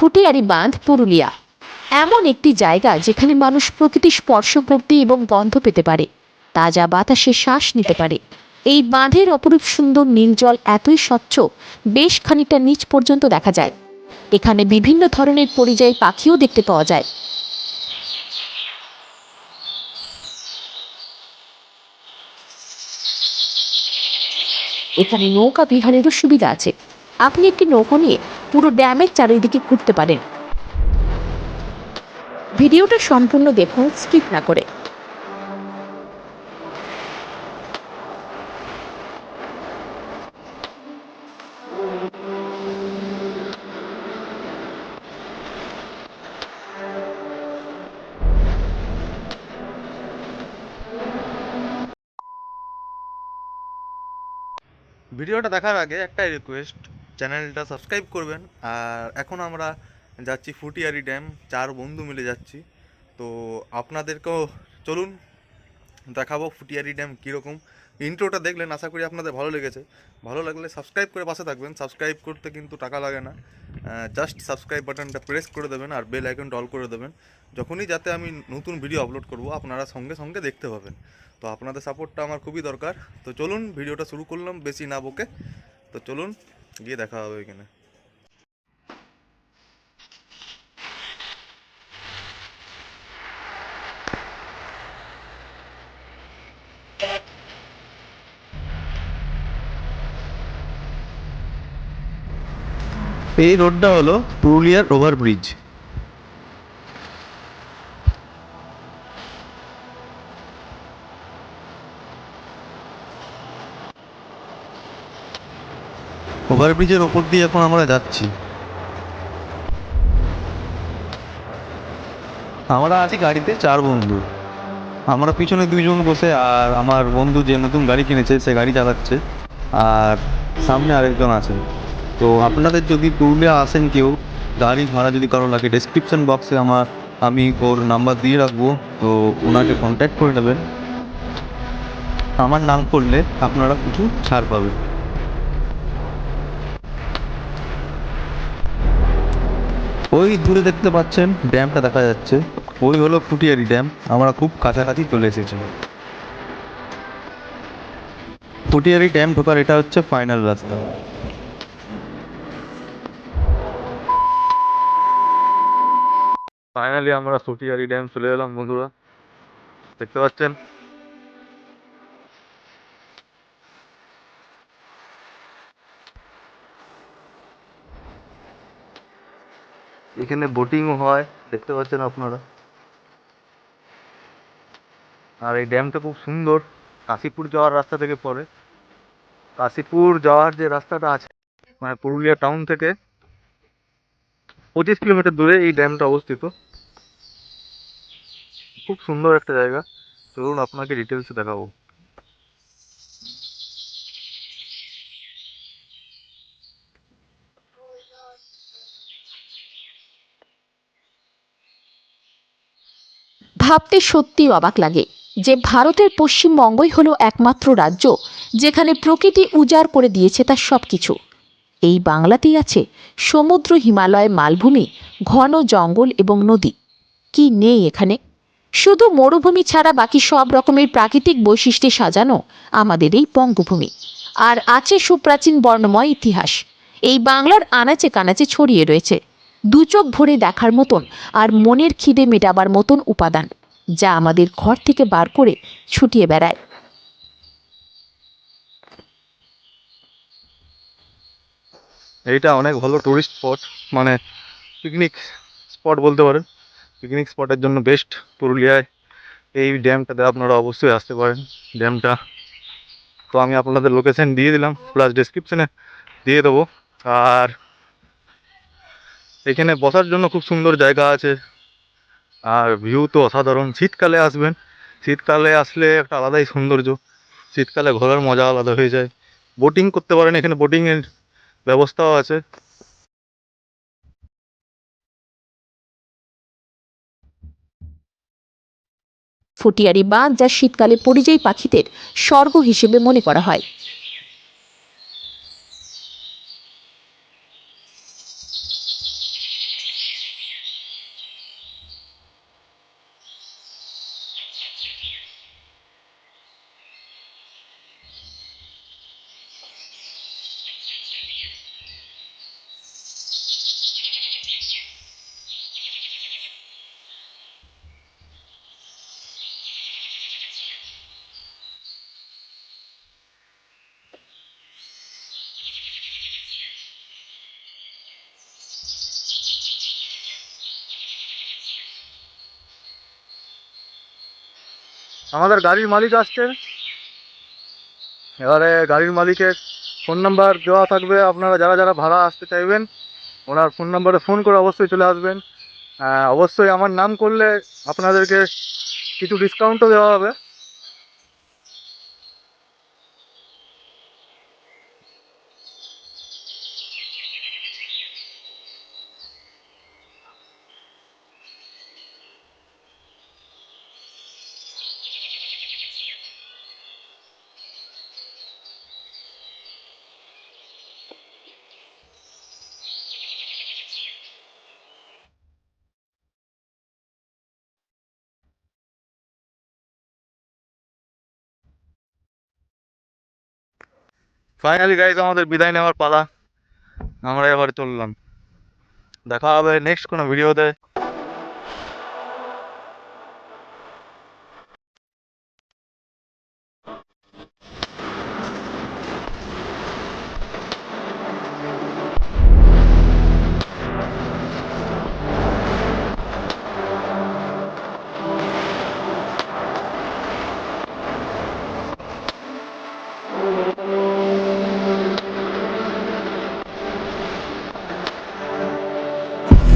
ফুটিয়ারি বাঁধ পুরুলিয়া। এমন একটি জায়গা যেখানে মানুষ প্রকৃতির স্পর্শপ্রাপ্তি এবং গন্ধ পেতে পারে। তাজা বাতাসে শ্বাস নিতে পারে। এই বাঁধের অপরূপ সুন্দর নীল জল এতই স্বচ্ছ, বেশ খানিকটা নিচ পর্যন্ত দেখা যায়। এখানে বিভিন্ন ধরনের পরিযায়ী পাখিও দেখতে পাওয়া যায়। এখানে নৌকা বিহারেরও সুবিধা আছে। আপনি একটি নৌকো নিয়ে পুরো ড্যামের চারিদিকে ঘুরতে পারেন। ভিডিওটা সম্পূর্ণ দেখুন, স্কিপ না করে। ভিডিওটা দেখার আগে একটাই রিকোয়েস্ট চ্যানেলটা সাবস্ক্রাইব করবেন। আর এখন আমরা যাচ্ছি ফুটিয়ারি ড্যাম, চার বন্ধু মিলে যাচ্ছি। তো আপনাদেরকেও চলুন, দেখাবো ফুটিয়ারি ড্যাম কীরকম। ইন্ট্রোটা দেখলেন, আশা করি আপনাদের ভালো লেগেছে। ভালো লাগলে সাবস্ক্রাইব করে পাশে থাকবেন। সাবস্ক্রাইব করতে কিন্তু টাকা লাগে না। জাস্ট সাবস্ক্রাইব বাটনটা প্রেস করে দেবেন আর বেল আইকনটা অল করে দেবেন। যখনই যাতে আমি নতুন ভিডিও আপলোড করব, আপনারা সঙ্গে সঙ্গে দেখতে পাবেন। তো আপনাদের সাপোর্টটা আমার খুবই দরকার। তো চলুন ভিডিওটা শুরু করলাম, বেশি না বকে। তো চলুন গিয়ে দেখা হবে এখানে এই রোডটা হলো পুরুলিয়ার ওভার ব্রিজ ওভার ব্রিজের ওপর দিয়ে এখন আমরা যাচ্ছি। আমরা আছি গাড়িতে চার বন্ধু। আমরা পিছনে দুইজন বসে আর আমার বন্ধু যে নতুন গাড়ি কিনেছে, সে গাড়ি চালাচ্ছে আর সামনে আরেকজন আছে। তো আপনাদের যদি পুরুলিয়া আসেন কেউ, গাড়ি ভাড়া যদি কারও লাগে ডেসক্রিপশন বক্সে আমার, আমি ওর নাম্বার দিয়ে রাখব। তো ওনাকে কন্ট্যাক্ট করে নেবেন। আমার নাম করলে আপনারা কিছু ছাড় পাবেন। ওই দূরে দেখতে পাচ্ছেন ড্যামটা দেখা যাচ্ছে। ওই হলো ফুটিয়ারি ড্যাম। আমরা খুব কাছাকাছি চলে এসেছি। ফুটিয়ারি ড্যাম ঢোকার এটা হচ্ছে ফাইনাল রাস্তা। ফাইনালি আমরা ফুটিয়ারি ড্যাম চলে এলাম, বন্ধুরা। দেখতে পাচ্ছেন? এখানে বোটিংও হয়, দেখতে পাচ্ছেন আপনারা। আর এই ড্যামটা খুব সুন্দর, কাশীপুর যাওয়ার রাস্তা থেকে পড়ে। কাশীপুর যাওয়ার যে রাস্তাটা আছে মানে পুরুলিয়া টাউন থেকে, পঁচিশ কিলোমিটার দূরে এই ড্যামটা অবস্থিত। খুব সুন্দর একটা জায়গা। চলুন আপনাকে ডিটেলসে দেখাবো। ভাবতে সত্যি অবাক লাগে যে ভারতের পশ্চিমবঙ্গই হলো একমাত্র রাজ্য যেখানে প্রকৃতি উজাড় করে দিয়েছে তার সব কিছু এই বাংলাতেই আছে সমুদ্র হিমালয় মালভূমি, ঘন জঙ্গল এবং নদী। কি নেই এখানে? শুধু মরুভূমি ছাড়া বাকি সব রকমের প্রাকৃতিক বৈশিষ্ট্যে সাজানো আমাদের এই বঙ্গভূমি। আর আছে সুপ্রাচীন বর্ণময় ইতিহাস। এই বাংলার আনাচে কানাচে ছড়িয়ে রয়েছে। দু চোখ ভরে দেখার মতন আর মনের খিদে মেটাবার মতন উপাদান, যা আমাদের ঘর থেকে বার করে ছুটিয়ে বেড়ায়। এইটা অনেক ভালো টুরিস্ট স্পট মানে পিকনিক স্পট বলতে পারেন। পিকনিক স্পটের জন্য বেস্ট পুরুলিয়ায় এই ড্যামটাতে আপনারা অবশ্যই আসতে পারেন। ড্যামটা তো আমি আপনাদের লোকেশন দিয়ে দিলাম প্লাস ডিসক্রিপশনে দিয়ে দেবো। আর এখানে বসার জন্য খুব সুন্দর জায়গা আছে। আর ভিউ তো অসাধারণ। শীতকালে আসবেন। শীতকালে আসলে একটা আলাদাই সৌন্দর্য। শীতকালে ঘোরার মজা আলাদা হয়ে যায়। বোটিং করতে পারেন। এখানে বোটিংয়ের ব্যবস্থাও আছে। ফুটিয়ারি বাঁধ যা শীতকালে পরিযায়ী পাখিদের স্বর্গ হিসেবে মনে করা হয়। আমাদের গাড়ির মালিক আসছেন। এবারে গাড়ির মালিকের ফোন নাম্বার দেওয়া থাকবে। আপনারা যারা যারা ভাড়া আসতে চাইবেন, ওনার ফোন নাম্বারে ফোন করে অবশ্যই চলে আসবেন। অবশ্যই আমার নাম করলে আপনাদেরকে কিছু ডিসকাউন্টও দেওয়া হবে। ফাইনালি গাইজ আমাদের বিদায় নেওয়ার পালা। আমরা এবারে চললাম। দেখা হবে নেক্সট কোনো ভিডিওতে